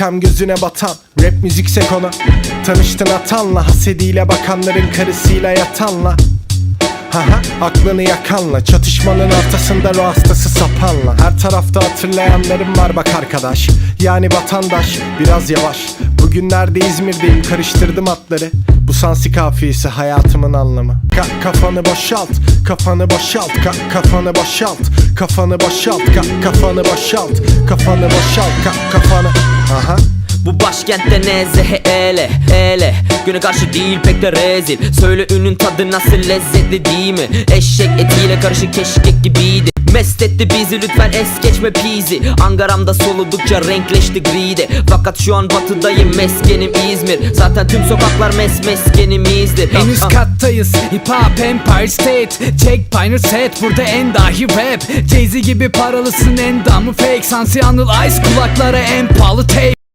Görkem gözüne batan Rap müzikse konu Tanıştın atanla Hasediyle bakanların karısıyla yatanla. Haha aklını yakanla Çatışmanın ortasında ruh hastası sapanla. Her tarafta hatırlayanlarım var bak arkadaş. Yani vatandaş biraz yavaş. Bugünlerde İzmir'deyim karıştırdım atları. Bu sansi kafiyesi hayatımın anlamı. Ka- Kafanı boşalt kafanı boşalt. Ka- Kafanı boşalt kafanı boşalt. Ka- Kafanı boşalt kafanı boşalt. Ka- Kafanı. Aha başkentte nezehe ele ele. Güne karşı değil pek de rezil. Söyle ünün tadı nasıl lezzetli değil mi? Eşek etiyle karışık keşkek gibiydi. Mest etti bizi lütfen es geçme pizi Angaramda soludukça renkleşti gride. Fakat şu an batıdayım meskenim İzmir. Zaten tüm sokaklar mes meskenimizdir En üst Ah, ah. kattayız Hip Hop Empire State. Check Pioneer Set Burada en dahi rap. Jay-Z gibi paralısın endamı fake. Sansi Anıl Ice kulaklara en pahalı tape